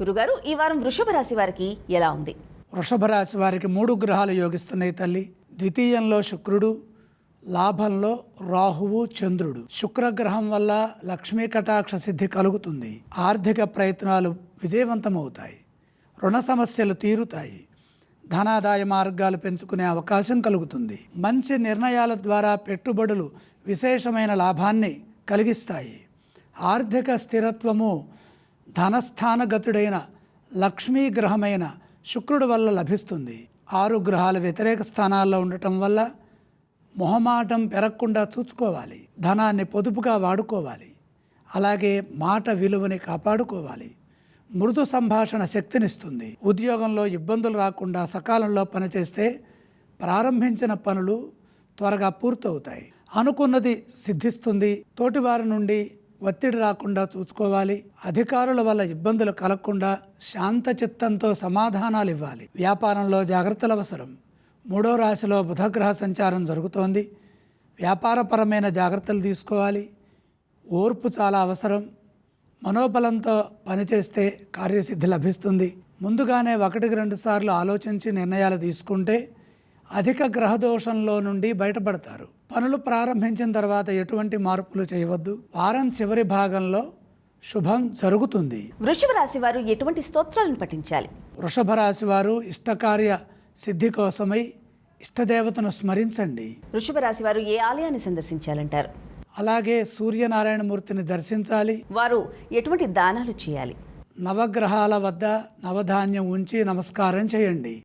గురుగారు ఈ వారం వృషభ రాశి వారికి ఎలా ఉంది? వృషభ రాశి వారికి మూడు గ్రహాలు యోగిస్తున్నాయి తల్లి. ద్వితీయంలో శుక్రుడు లాభంలో రాహువు చంద్రుడు. శుక్రగ్రహం వల్ల లక్ష్మీ కటాక్ష సిద్ధి కలుగుతుంది. ఆర్థిక ప్రయత్నాలు విజయవంతమవుతాయి. రుణ సమస్యలు తీరుతాయి. ధనాదాయ మార్గాలు పెంచుకునే అవకాశం కలుగుతుంది. మంచి నిర్ణయాల ద్వారా పెట్టుబడులు విశేషమైన లాభాన్ని కలిగిస్తాయి. ఆర్థిక స్థిరత్వము ధనస్థానగతుడైన లక్ష్మీ గ్రహమైన శుక్రుడు వల్ల లభిస్తుంది. ఆరు గ్రహాలు వ్యతిరేక స్థానాల్లో ఉండటం వల్ల మొహమాటం పెరగకుండా చూసుకోవాలి. ధనాన్ని పొదుపుగా వాడుకోవాలి. అలాగే మాట విలువని కాపాడుకోవాలి. మృదు సంభాషణ శక్తినిస్తుంది. ఉద్యోగంలో ఇబ్బందులు రాకుండా సకాలంలో పనిచేస్తే ప్రారంభించిన పనులు త్వరగా పూర్తవుతాయి. అనుకున్నది సిద్ధిస్తుంది. తోటివారి నుండి ఒత్తిడి రాకుండా చూసుకోవాలి. అధికారుల వల్ల ఇబ్బందులు కలగకుండా శాంత చిత్తంతో సమాధానాలు ఇవ్వాలి. వ్యాపారంలో జాగ్రత్తలు అవసరం. మూడో రాశిలో బుధగ్రహ సంచారం జరుగుతోంది. వ్యాపారపరమైన జాగ్రత్తలు తీసుకోవాలి. ఓర్పు చాలా అవసరం. మనోబలంతో పనిచేస్తే కార్యసిద్ధి లభిస్తుంది. ముందుగానే ఒకటికి రెండు సార్లు ఆలోచించి నిర్ణయాలు తీసుకుంటే అధిక గ్రహదోషంలో నుండి బయటపడతారు. పనులు ప్రారంభించిన తర్వాత ఎటువంటి మార్పులు చేయవద్దు. వారం చివరి భాగంలో శుభం జరుగుతుంది. వృషభ రాశి వారు ఎటువంటి స్తోత్రాలను పఠించాలి? వృషభ రాశి వారు ఇష్టకార్య సిద్ధి కోసమై ఇష్టదేవతను స్మరించండి. వృషభ రాశి వారు ఏ ఆలయాన్ని సందర్శించాలంటారు? అలాగే సూర్యనారాయణమూర్తిని దర్శించాలి. వారు ఎటువంటి దానాలు చేయాలి? నవగ్రహాల వద్ద నవధాన్యం ఉంచి నమస్కారం చేయండి.